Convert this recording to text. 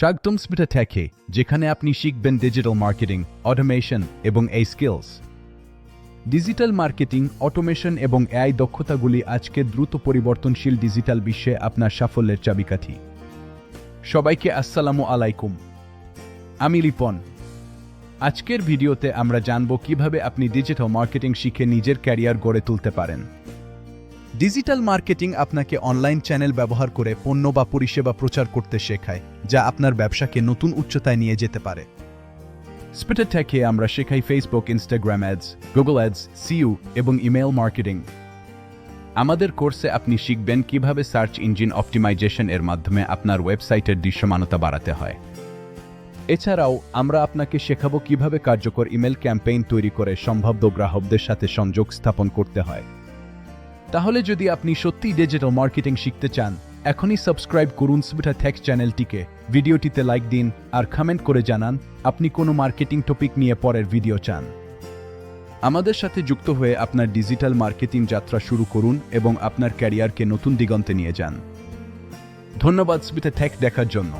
স্বাগতম স্পিটা টেকে যেখানে আপনি শিখবেন ডিজিটাল মার্কেটিং অটোমেশন এবং এই স্কিলস ডিজিটাল মার্কেটিং অটোমেশন এবং এআই দক্ষতাগুলি আজকে দ্রুত পরিবর্তনশীল ডিজিটাল বিশ্বে আপনার সাফল্যের চাবিকাঠি। সবাইকে আসসালামু আলাইকুম। আমি লিপন আজকের ভিডিওতে আমরা জানব কীভাবে আপনি ডিজিটাল মার্কেটিং শিখে নিজের ক্যারিয়ার গড়ে তুলতে পারেন। ডিজিটাল মার্কেটিং আপনাকে অনলাইন চ্যানেল ব্যবহার করে পণ্য বা পরিষেবা প্রচার করতে শেখায়, যা আপনার ব্যবসাকে নতুন উচ্চতায় নিয়ে যেতে পারে। স্পিটার টেকে আমরা শেখাই Facebook Instagram ads Google ads SEO এবং ইমেল মার্কেটিং আমাদের কোর্সে আপনি শিখবেন কীভাবে সার্চ ইঞ্জিন অপটিমাইজেশন এর মাধ্যমে আপনার ওয়েবসাইটের দৃশ্যমানতা বাড়াতে হয়। এছাড়াও, আমরা আপনাকে শেখাবো কীভাবে কার্যকর ইমেল ক্যাম্পেইন তৈরি করে সম্ভাব্য গ্রাহকদের সাথে সংযোগ স্থাপন করতে হয়। তাহলে যদি আপনি সত্যি ডিজিটাল মার্কেটিং শিখতে চান, এখনই সাবস্ক্রাইব করুন সুবিধা থ্যাক্স চ্যানেলটিকে ভিডিওটিতে লাইক দিন আর কমেন্ট করে জানান, আপনি কোনো মার্কেটিং টপিক নিয়ে পরের ভিডিও চান। আমাদের সাথে যুক্ত হয়ে আপনার ডিজিটাল মার্কেটিং যাত্রা শুরু করুন এবং আপনার ক্যারিয়ারকে নতুন দিগন্তে নিয়ে যান। ধন্যবাদ স্মিতা থ্যাক দেখার জন্য।